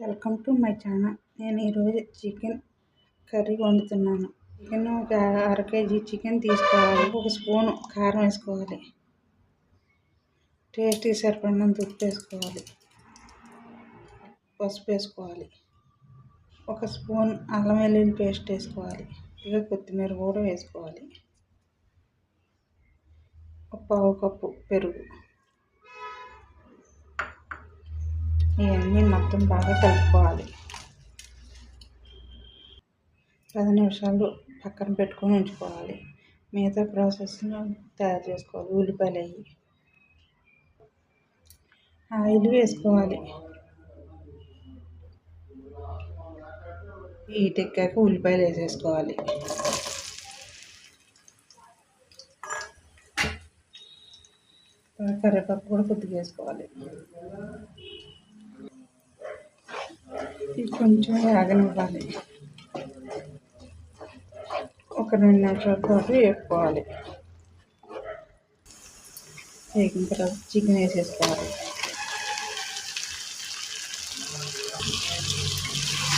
Welcome to my channel. నేను ఈరోజు chicken curry వండుతున్నాను. Chicken ఒక అర కేజీ చికెన్ తీసుకోవాలి. ఒక స్పూన్ కారం వేసుకోవాలి. టేస్టీ సరిపడినంత ఉప్పు వేసుకోవాలి. పసుపు వేసుకోవాలి. ఒక స్పూన్ అల్లం వెల్లుల్లి పేస్ట్ వేసుకోవాలి. ఇక కొత్తిమీర కూడా వేసుకోవాలి. ఒక పావు కప్పు పెరుగు. ఇవన్నీ మొత్తం బాగా కలుపుకోవాలి. పది నిమిషాలు పక్కన పెట్టుకొని ఉంచుకోవాలి. మిగతా ప్రాసెస్ను తయారు చేసుకోవాలి. ఉల్లిపాయలు అయ్యి. ఆయిల్ వేసుకోవాలి. హీట్ ఎక్కాక ఉల్లిపాయలు వేసేసుకోవాలి. కరివేపాకు కూడా కొద్దిగా వేసుకోవాలి. ఇది కొంచెం వేగనివ్వాలి ఒక రెండు నిమిషాల పాటు వేపుకోవాలి వేగిన తర్వాత చికెన్ వేసేసుకోవాలి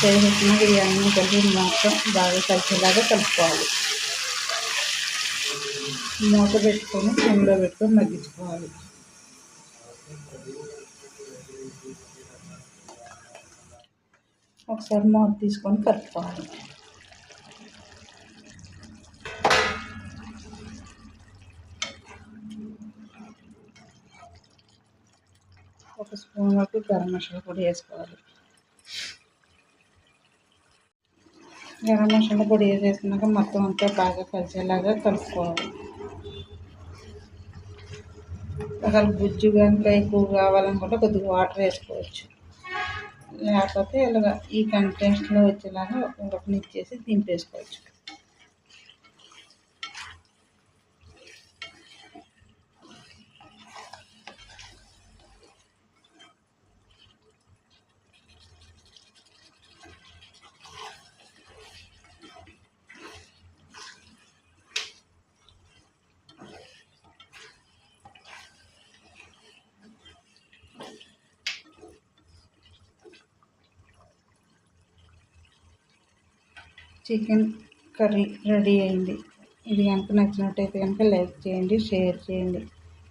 చేసిన బిర్యానీ కలిపి మొత్తం బాగా కలిసేలాగా కలుపుకోవాలి మూత పెట్టుకొని సిమ్లో పెట్టుకొని మగ్గించుకోవాలి ఒకసారి మూత తీసుకొని కలుపుకోవాలి. ఒక స్పూన్ వరకు గరం మసాలా పొడి వేసుకోవాలి. గరం మసాలా పొడి వేసేసినాక మొత్తం అంతా బాగా కలిసేలాగా కలుపుకోవాలి. ఒకవేళ గుజ్జు కనుక ఎక్కువ కావాలనుకుంటే కొద్దిగా వాటర్ వేసుకోవచ్చు. లేకపోతే ఇలాగ ఈ కంటెంట్లో వచ్చేలాగా ఉడకనిచ్చేసి దింపేసుకోవచ్చు. చికెన్ కర్రీ రెడీ అయింది. ఇది కనుక నచ్చినట్టయితే కనుక లైక్ చేయండి షేర్ చేయండి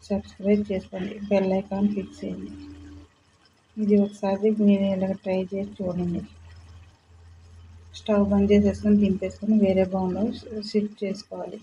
సబ్స్క్రైబ్ చేసుకోండి బెల్ ఐకాన్ క్లిక్ చేయండి. ఇది ఒకసారి మీరు ఇలాగ ట్రై చేసి చూడండి. స్టవ్ బంద్ చేసేసుకొని దింపేసుకొని వేరే బౌన్లో షిఫ్ట్ చేసుకోవాలి.